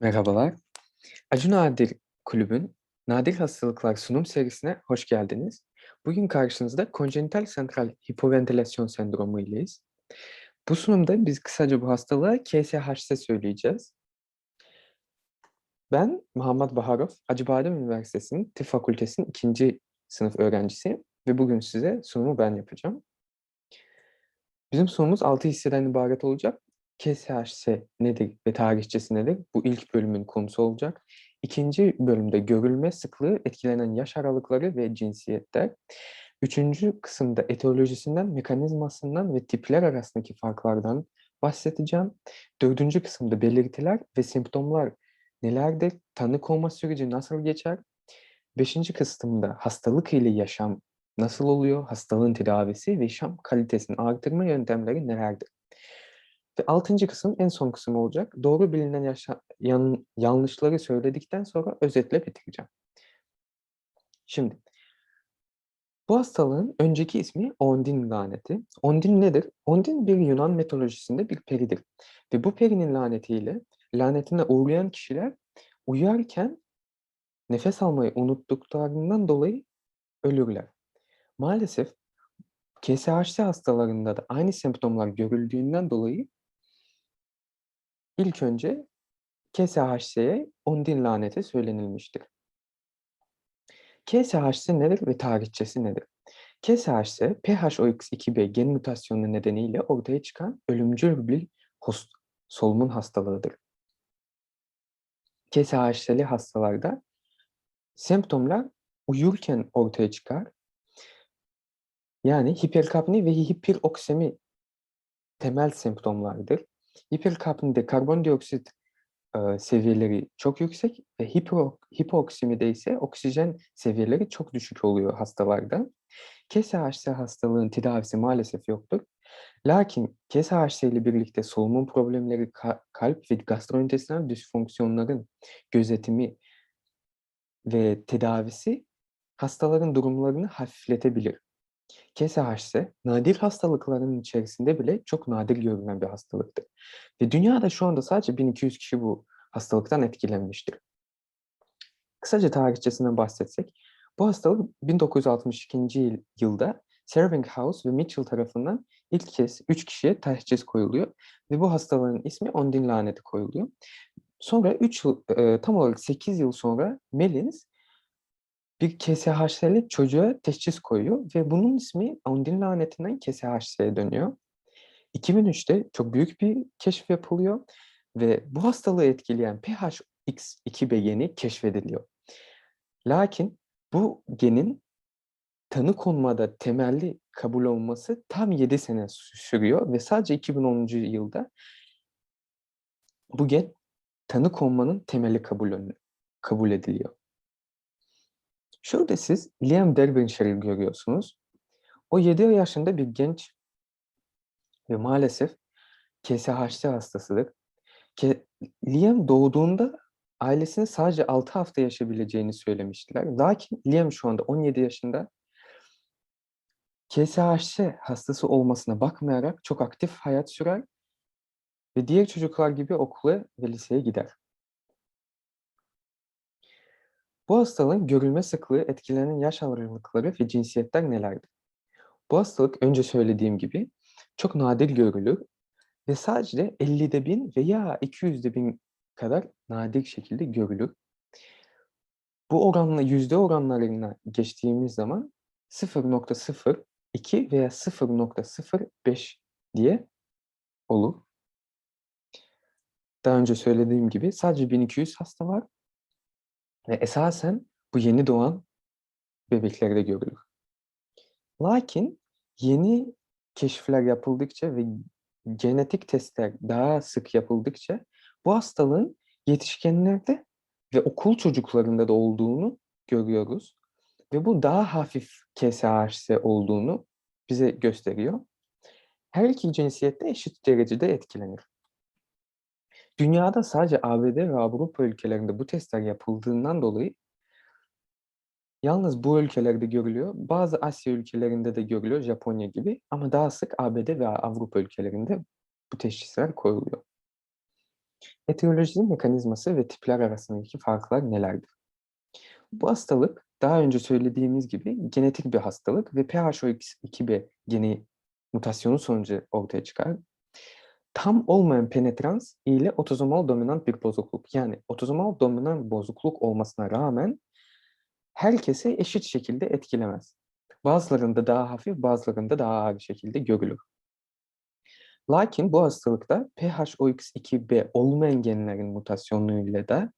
Merhabalar. Acı Nadir Kulübün Nadir Hastalıklar sunum serisine hoş geldiniz. Bugün karşınızda konjenital sentral hipoventilasyon sendromu ileyiz. Bu sunumda biz kısaca bu hastalığa KSHS söyleyeceğiz. Ben Muhammed Baharov, Acıbadem Üniversitesi'nin Tıp Fakültesi'nin ikinci sınıf öğrencisiyim ve bugün size sunumu ben yapacağım. Bizim sunumumuz 6 hisseden ibaret olacak. KSHS nedir ve tarihçesi nedir? Bu ilk bölümün konusu olacak. İkinci bölümde görülme sıklığı, etkilenen yaş aralıkları ve cinsiyetler. Üçüncü kısımda etiyolojisinden, mekanizmasından ve tipler arasındaki farklardan bahsedeceğim. Dördüncü kısımda belirtiler ve semptomlar nelerdir? Tanı konma süreci nasıl geçer? Beşinci kısımda hastalık ile yaşam nasıl oluyor? Hastalığın tedavisi ve yaşam kalitesini artırma yöntemleri nelerdir? Ve altıncı kısım en son kısım olacak. Doğru bilinen yaşa- yan- yanlışları söyledikten sonra özetle bitireceğim. Şimdi bu hastalığın önceki ismi Ondin laneti. Ondin nedir? Ondin bir Yunan mitolojisinde bir peridir. Ve bu perinin lanetiyle lanetine uğrayan kişiler uyarken nefes almayı unuttuklarından dolayı ölürler. Maalesef KSHS hastalarında da aynı semptomlar görüldüğünden dolayı ilk önce KSHS'ye Ondin laneti söylenilmiştir. KSHS nedir ve tarihçesi nedir? KSHS, PHOX2B gen mutasyonu nedeniyle ortaya çıkan ölümcül bir host, solunum hastalığıdır. KSHS'li hastalarda semptomlar uyurken ortaya çıkar. Yani hiperkapni ve hiperoksemi temel semptomlardır. Hiperkapnide karbondioksit e, seviyeleri çok yüksek ve hipo, hipoksimide ise oksijen seviyeleri çok düşük oluyor hastalarda. KSHS hastalığın tedavisi maalesef yoktur. Lakin KSHS ile birlikte solunum problemleri, ka- kalp ve gastrointestinal disfonksiyonların gözetimi ve tedavisi hastaların durumlarını hafifletebilir. KSHS, nadir hastalıkların içerisinde bile çok nadir görülen bir hastalıktır. Ve dünyada şu anda sadece 1200 kişi bu hastalıktan etkilenmiştir. Kısaca tarihçesinden bahsetsek, bu hastalık 1962. yıl- yılda House ve Mitchell tarafından ilk kez 3 kişiye teşhis koyuluyor ve bu hastalığın ismi Ondin laneti koyuluyor. Sonra 3 yıl, tam olarak 8 yıl sonra Melins bir KSHS'li çocuğa teşhis koyuyor ve bunun ismi Ondin lanetinden KSHS'ye dönüyor. 2003'te çok büyük bir keşif yapılıyor ve bu hastalığı etkileyen PHX2B geni keşfediliyor. Lakin bu genin tanı konmada temelli kabul olması tam 7 sene sürüyor ve sadece 2010. yılda bu gen tanı konmanın temeli kabul, kabul ediliyor. Şurada siz Liam Derbyshire görüyorsunuz. O 7 yaşında bir genç ve maalesef KSHC hastasıdır. Ke Liam doğduğunda ailesinin sadece 6 hafta yaşayabileceğini söylemiştiler. Lakin Liam şu anda 17 yaşında. KSHC hastası olmasına bakmayarak çok aktif hayat sürer ve diğer çocuklar gibi okula ve liseye gider. Bu hastalığın görülme sıklığı, etkilenen yaş aralıkları ve cinsiyetler nelerdir? Bu hastalık önce söylediğim gibi çok nadir görülür ve sadece 50'de bin veya 200'de bin kadar nadir şekilde görülür. Bu oranla yüzde oranlarına geçtiğimiz zaman 0.02 veya 0.05 diye olur. Daha önce söylediğim gibi sadece 1200 hasta var ve esasen bu yeni doğan bebeklerde görülür. Lakin yeni keşifler yapıldıkça ve genetik testler daha sık yapıldıkça bu hastalığın yetişkinlerde ve okul çocuklarında da olduğunu görüyoruz. Ve bu daha hafif KSHS olduğunu bize gösteriyor. Her iki cinsiyette eşit derecede etkilenir. Dünyada sadece ABD ve Avrupa ülkelerinde bu testler yapıldığından dolayı yalnız bu ülkelerde görülüyor. Bazı Asya ülkelerinde de görülüyor, Japonya gibi. Ama daha sık ABD ve Avrupa ülkelerinde bu teşhisler koyuluyor. Etiyolojinin mekanizması ve tipler arasındaki farklar nelerdir? Bu hastalık daha önce söylediğimiz gibi genetik bir hastalık ve PHOX2B geni mutasyonu sonucu ortaya çıkar. Tam olmayan penetrans ile otozomal dominant bir bozukluk. Yani otozomal dominant bozukluk olmasına rağmen herkese eşit şekilde etkilemez. Bazılarında daha hafif, bazılarında daha ağır şekilde görülür. Lakin bu hastalıkta PHOX2B olmayan genlerin mutasyonuyla da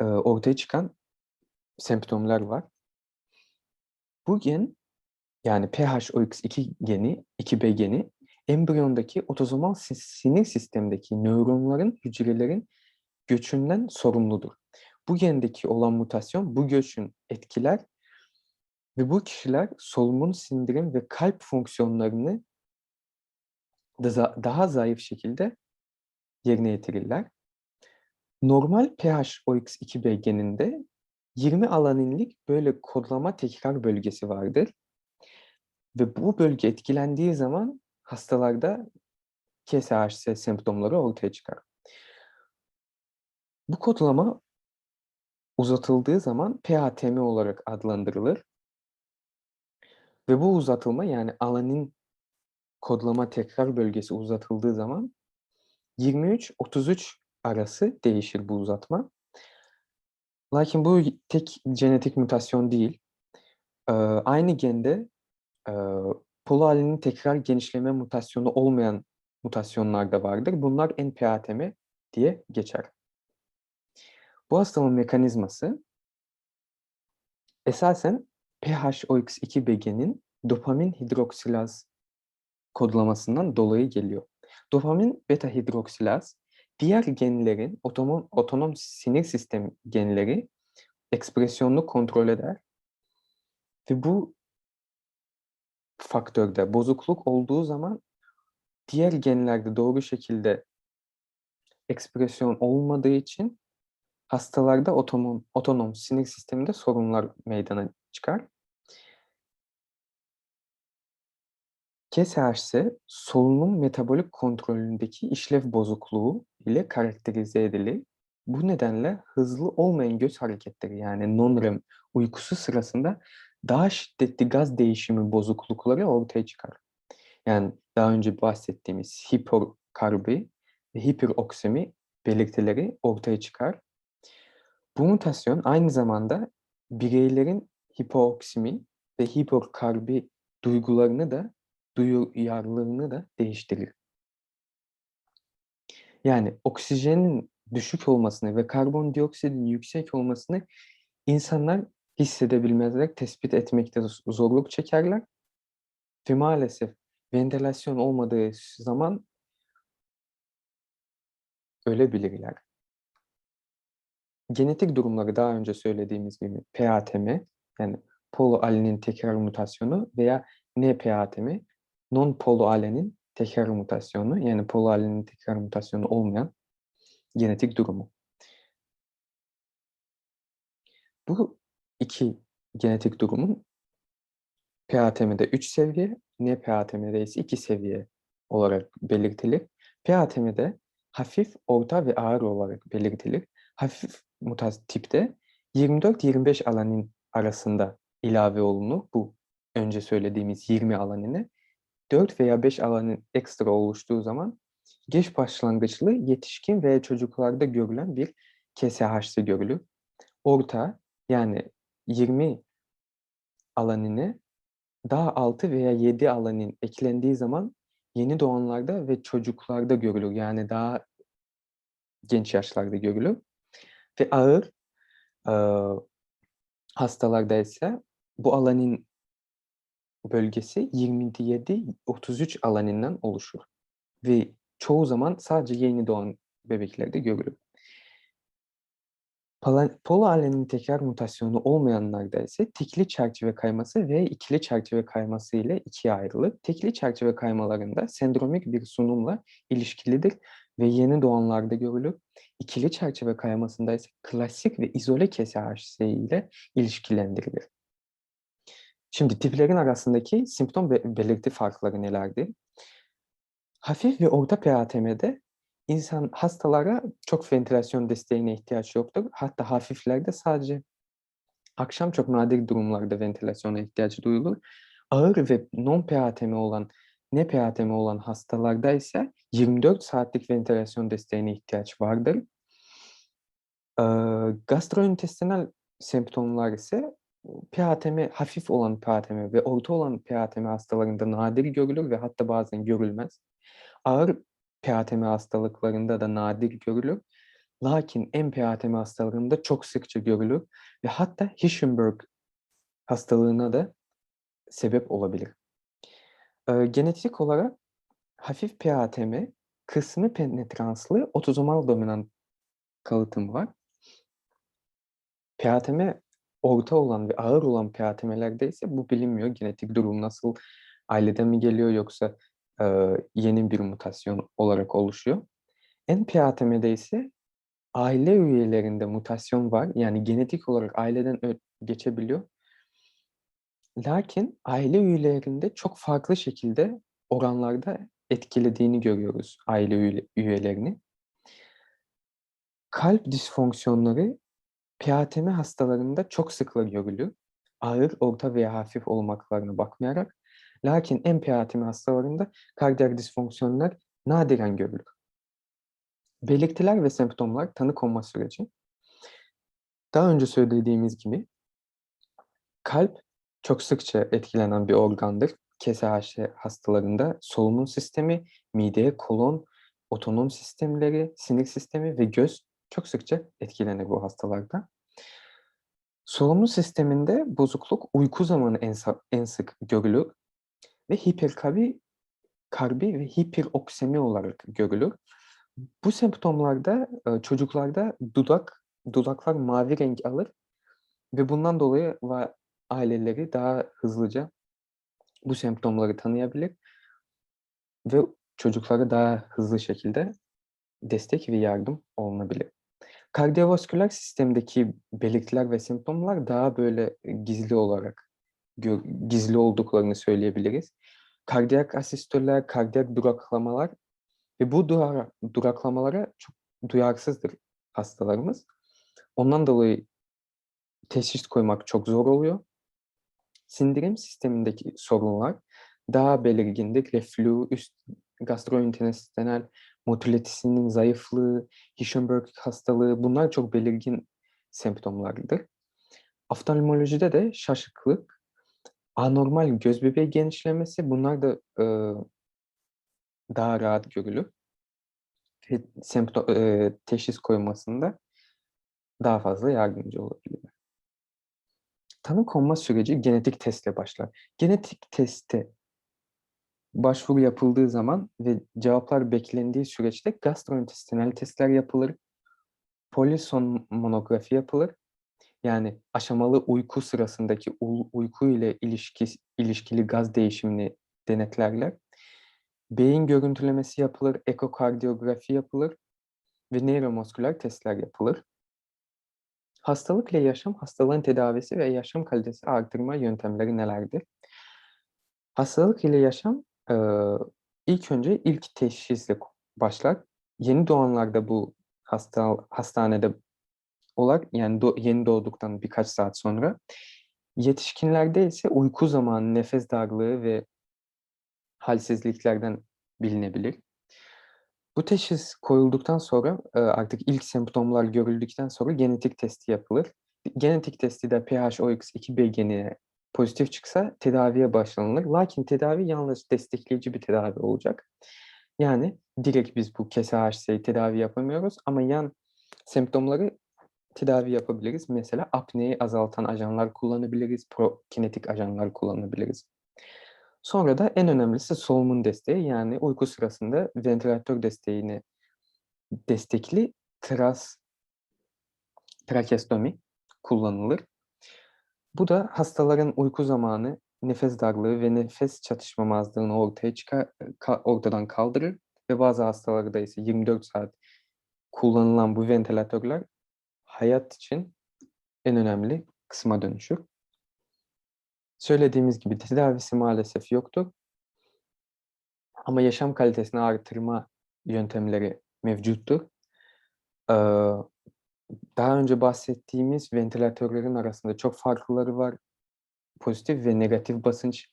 e, ortaya çıkan semptomlar var. Bu gen yani PHOX2 geni, 2B geni embriyondaki otozomal sinir sistemindeki nöronların, hücrelerin göçünden sorumludur. Bu gendeki olan mutasyon bu göçün etkiler ve bu kişiler solunum, sindirim ve kalp fonksiyonlarını daha zayıf şekilde yerine getirirler. Normal PHOX2B geninde 20 alaninlik böyle kodlama tekrar bölgesi vardır. Ve bu bölge etkilendiği zaman hastalarda KSHC semptomları ortaya çıkar. Bu kodlama uzatıldığı zaman PATM olarak adlandırılır. Ve bu uzatılma yani alanin kodlama tekrar bölgesi uzatıldığı zaman 23-33 arası değişir bu uzatma. Lakin bu tek genetik mutasyon değil. Ee, aynı gende e, polo tekrar genişleme mutasyonu olmayan mutasyonlar da vardır. Bunlar NPATM diye geçer. Bu hastalığın mekanizması esasen PHOX2 begenin dopamin hidroksilaz kodlamasından dolayı geliyor. Dopamin beta hidroksilaz diğer genlerin otonom, otonom sinir sistem genleri ekspresyonunu kontrol eder ve bu faktörde bozukluk olduğu zaman diğer genlerde doğru şekilde ekspresyon olmadığı için hastalarda otonom, otonom sinir sisteminde sorunlar meydana çıkar. KSHS solunum metabolik kontrolündeki işlev bozukluğu ile karakterize edilir. Bu nedenle hızlı olmayan göz hareketleri yani non-REM uykusu sırasında daha şiddetli gaz değişimi bozuklukları ortaya çıkar. Yani daha önce bahsettiğimiz hipokarbi ve hiperoksemi belirtileri ortaya çıkar. Bu mutasyon aynı zamanda bireylerin hipoksimi ve hipokarbi duygularını da duyarlılığını da değiştirir. Yani oksijenin düşük olmasını ve karbondioksitin yüksek olmasını insanlar hissedebilmezler, tespit etmekte zorluk çekerler. Ve maalesef ventilasyon olmadığı zaman ölebilirler. Genetik durumları daha önce söylediğimiz gibi PATM yani poloalinin tekrar mutasyonu veya NPATM non-poloalenin tekrar mutasyonu yani poloalenin tekrar mutasyonu olmayan genetik durumu. Bu iki genetik durumun PATM'de 3 seviye, NPATM'de ise 2 seviye olarak belirtilir. PATM'de hafif, orta ve ağır olarak belirtilir. Hafif mutasyon tipte 24-25 alanin arasında ilave olunur. Bu önce söylediğimiz 20 alanine 4 veya 5 alanın ekstra oluştuğu zaman geç başlangıçlı yetişkin veya çocuklarda görülen bir KSH'si görülür. Orta yani 20 alanını daha 6 veya 7 alanın eklendiği zaman yeni doğanlarda ve çocuklarda görülür. Yani daha genç yaşlarda görülür. Ve ağır e, hastalarda ise bu alanın bölgesi 27-33 alanından oluşur. Ve çoğu zaman sadece yeni doğan bebeklerde görülür. Polo tekrar mutasyonu olmayanlarda ise tekli çerçeve kayması ve ikili çerçeve kayması ile ikiye ayrılır. Tekli çerçeve kaymalarında sendromik bir sunumla ilişkilidir ve yeni doğanlarda görülür. İkili çerçeve kaymasında ise klasik ve izole KSHC ile ilişkilendirilir. Şimdi tiplerin arasındaki simptom belirti farkları nelerdir? Hafif ve orta PATM'de insan hastalara çok ventilasyon desteğine ihtiyaç yoktur. Hatta hafiflerde sadece akşam çok nadir durumlarda ventilasyona ihtiyaç duyulur. Ağır ve non-PATM olan, ne PATM olan hastalarda ise 24 saatlik ventilasyon desteğine ihtiyaç vardır. Eee, gastrointestinal semptomlar ise PATM, hafif olan PATM ve orta olan PATM hastalarında nadir görülür ve hatta bazen görülmez. Ağır PATM hastalıklarında da nadir görülür. Lakin M-PATM hastalarında çok sıkça görülür ve hatta Hirschenberg hastalığına da sebep olabilir. Eee, genetik olarak hafif PATM, kısmi penetranslı otozomal dominant kalıtım var. PATM orta olan ve ağır olan PATM'lerde ise bu bilinmiyor. Genetik durum nasıl, aileden mi geliyor yoksa, eee, yeni bir mutasyon olarak oluşuyor. N-PATM'de ise aile üyelerinde mutasyon var. Yani genetik olarak aileden geçebiliyor. Lakin aile üyelerinde çok farklı şekilde oranlarda etkilediğini görüyoruz aile üye üyelerini. Kalp disfonksiyonları PATM hastalarında çok sıkla görülür. Ağır, orta veya hafif olmaklarına bakmayarak. Lakin M-PATM hastalarında kardiyak disfonksiyonlar nadiren görülür. Belirtiler ve semptomlar tanı konma süreci. Daha önce söylediğimiz gibi kalp çok sıkça etkilenen bir organdır. KSH hastalarında solunum sistemi, mide, kolon, otonom sistemleri, sinir sistemi ve göz çok sıkça etkilenir bu hastalarda. Solunum sisteminde bozukluk uyku zamanı en en sık görülür ve hiperkabi karbi ve hiperoksemi olarak görülür. Bu semptomlarda, eee, çocuklarda dudak dudaklar mavi renk alır ve bundan dolayı aileleri daha hızlıca bu semptomları tanıyabilir ve çocuklara daha hızlı şekilde destek ve yardım olunabilir. Kardiyovasküler sistemdeki belirtiler ve semptomlar daha böyle gizli olarak gizli olduklarını söyleyebiliriz. Kardiyak asistoller, kardiyak duraklamalar ve bu dura duraklamalara çok duyarsızdır hastalarımız. Ondan dolayı teşhis koymak çok zor oluyor. Sindirim sistemindeki sorunlar daha belirgindir. Reflü, üst gastrointestinal motilitesinin zayıflığı, Hirschenberg hastalığı bunlar çok belirgin semptomlardır. Oftalmolojide de şaşıklık, anormal göz bebeği genişlemesi bunlar da, eee, daha rahat görülür. Ve sempto eee, teşhis koyulmasında daha fazla yardımcı olabilirler. Tanı konma süreci genetik testle başlar. Genetik teste başvuru yapıldığı zaman ve cevaplar beklendiği süreçte gastrointestinal testler yapılır. Polisomnografi yapılır. Yani aşamalı uyku sırasındaki uyku ile ilişkis ilişkili gaz değişimini denetlerler. Beyin görüntülemesi yapılır, ekokardiyografi yapılır ve nöromusküler testler yapılır. Hastalık ile yaşam, hastalığın tedavisi ve yaşam kalitesi artırma yöntemleri nelerdir? Hastalık ile yaşam, eee, ilk önce ilk teşhisle başlar. Yeni doğanlarda bu hasta hastanede olar, yani do yeni doğduktan birkaç saat sonra. Yetişkinlerde ise uyku zamanı, nefes darlığı ve halsizliklerden bilinebilir. Bu teşhis koyulduktan sonra, eee, artık ilk semptomlar görüldükten sonra genetik testi yapılır. Genetik testi de PHOX2 geni pozitif çıksa tedaviye başlanılır. Lakin tedavi yalnız destekleyici bir tedavi olacak. Yani direkt biz bu KSHC'yi tedavi yapamıyoruz ama yan semptomları tedavi yapabiliriz. Mesela apneyi azaltan ajanlar kullanabiliriz, prokinetik ajanlar kullanabiliriz. Sonra da en önemlisi solunum desteği, yani uyku sırasında ventilatör desteğini destekli tras trakestomi kullanılır. Bu da hastaların uyku zamanı nefes darlığı ve nefes çatışmamazlığını ortaya çıkar ka ortadan kaldırır ve bazı hastalarda ise 24 saat kullanılan bu ventilatörler hayat için en önemli kısma dönüşür. Söylediğimiz gibi tedavisi maalesef yoktur. Ama yaşam kalitesini artırma yöntemleri mevcuttur. Eee, daha önce bahsettiğimiz ventilatörlerin arasında çok farklıları var. Pozitif ve negatif basınç,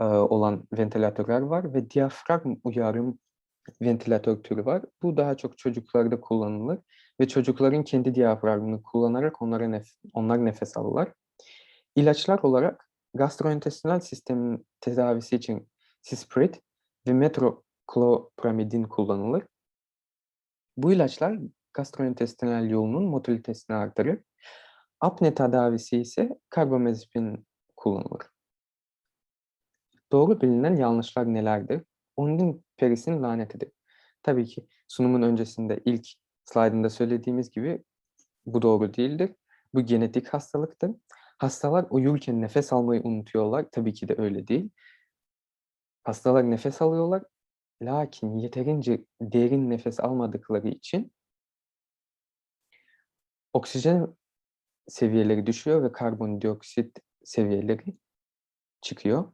eee, olan ventilatörler var ve diyafragm uyarım ventilatör türü var. Bu daha çok çocuklarda kullanılır ve çocukların kendi diyafragmını kullanarak onlara nef onlar nefes alırlar. İlaçlar olarak gastrointestinal sistemin tedavisi için Cisprit ve Metoclopramidin kullanılır. Bu ilaçlar gastrointestinal yolunun motilitesini artırır. Apne tedavisi ise karbamazepin kullanılır. Doğru bilinen yanlışlar nelerdir? Ondine peris'in lanetidir. Tabii ki sunumun öncesinde ilk slaydımda söylediğimiz gibi bu doğru değildir. Bu genetik hastalıktır. Hastalar uyurken nefes almayı unutuyorlar. Tabii ki de öyle değil. Hastalar nefes alıyorlar. Lakin yeterince derin nefes almadıkları için oksijen seviyeleri düşüyor ve karbondioksit seviyeleri çıkıyor.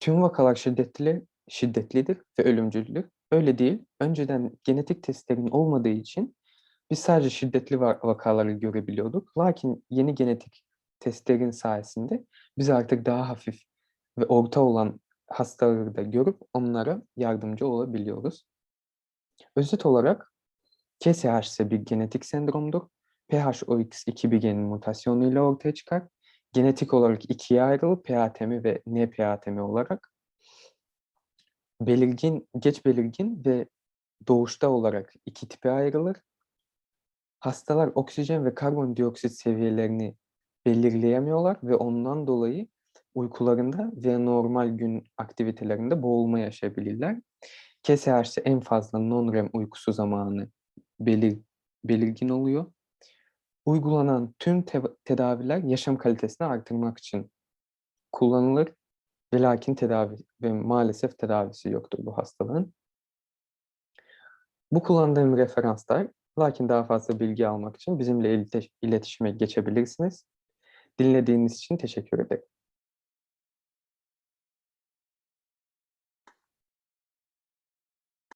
Tüm vakalar şiddetli şiddetlidir ve ölümcüldür. Öyle değil. Önceden genetik testlerin olmadığı için biz sadece şiddetli va vakaları görebiliyorduk. Lakin yeni genetik testlerin sayesinde biz artık daha hafif ve orta olan hastaları da görüp onlara yardımcı olabiliyoruz. Özet olarak KSH ise bir genetik sendromdur. PHOX2 bir genin mutasyonuyla ortaya çıkar. Genetik olarak ikiye ayrılır PATM ve NPATM olarak. Belirgin, geç belirgin ve doğuşta olarak iki tipe ayrılır. Hastalar oksijen ve karbondioksit seviyelerini belirleyemiyorlar ve ondan dolayı uykularında ve normal gün aktivitelerinde boğulma yaşayabilirler. KSH ise en fazla non-REM uykusu zamanı belir, belirgin oluyor. Uygulanan tüm te tedaviler yaşam kalitesini artırmak için kullanılır ve lakin tedavi ve maalesef tedavisi yoktur bu hastalığın. Bu kullandığım referanslar, lakin daha fazla bilgi almak için bizimle iletişime geçebilirsiniz. Dinlediğiniz için teşekkür ederim.